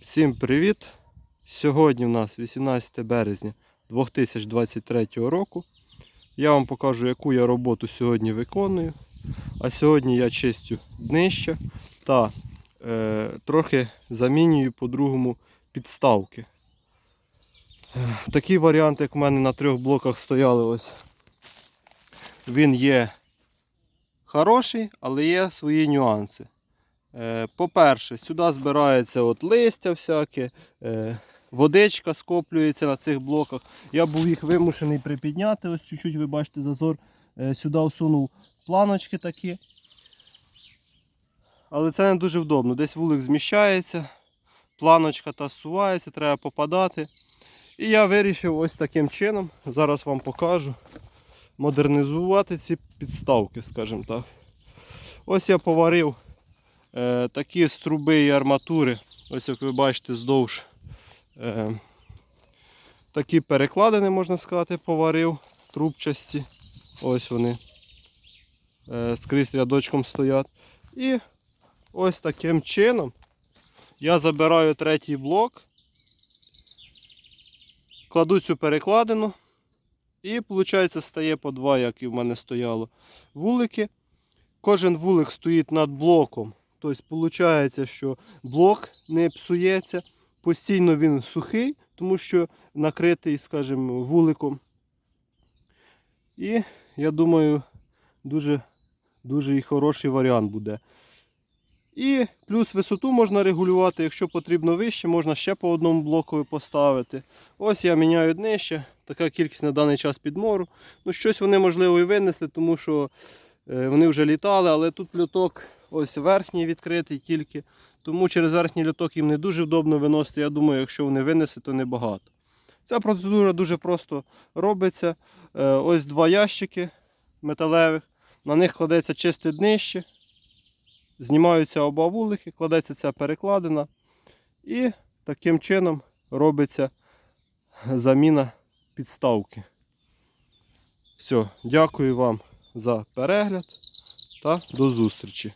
Всім привіт! Сьогодні у нас 18 березня 2023 року. Я вам покажу, яку я роботу сьогодні виконую. А сьогодні я чистю днище та е, трохи замінюю по-другому підставки. Е, Такий варіант, як в мене на трьох блоках стояли, ось він є хороший, але є свої нюанси. Е, По-перше, сюди збирається от листя всяке, е, водичка скоплюється на цих блоках. Я був їх вимушений припідняти. Ось чуть-чуть, ви бачите, зазор е, сюди всунув планочки такі. Але це не дуже вдобно. Десь вулик зміщається, планочка та зсувається, треба попадати. І я вирішив ось таким чином, зараз вам покажу, модернізувати ці підставки, скажімо так. Ось я поварив такі з труби і арматури, ось як ви бачите, здовж е, такі перекладини, можна сказати, поварив трубчасті. Ось вони е, скрізь рядочком стоять. І ось таким чином я забираю третій блок, кладу цю перекладину. І, виходить, стає по два, як і в мене стояло, вулики. Кожен вулик стоїть над блоком. Тобто, виходить, що блок не псується, постійно він сухий, тому що накритий, скажімо, вуликом. І я думаю, дуже, дуже і хороший варіант буде. І плюс висоту можна регулювати, якщо потрібно вище, можна ще по одному блокові поставити. Ось я міняю днище, така кількість на даний час підмору. Ну, щось вони можливо і винесли, тому що е, вони вже літали, але тут льоток ось верхній відкритий тільки. Тому через верхній льоток їм не дуже вдобно виносити. Я думаю, якщо вони винесли, то небагато. Ця процедура дуже просто робиться. Е, Ось два ящики металевих. На них кладеться чисте днище. Знімаються оба вулики, кладеться ця перекладина. І таким чином робиться заміна підставки. Все, дякую вам за перегляд та до зустрічі.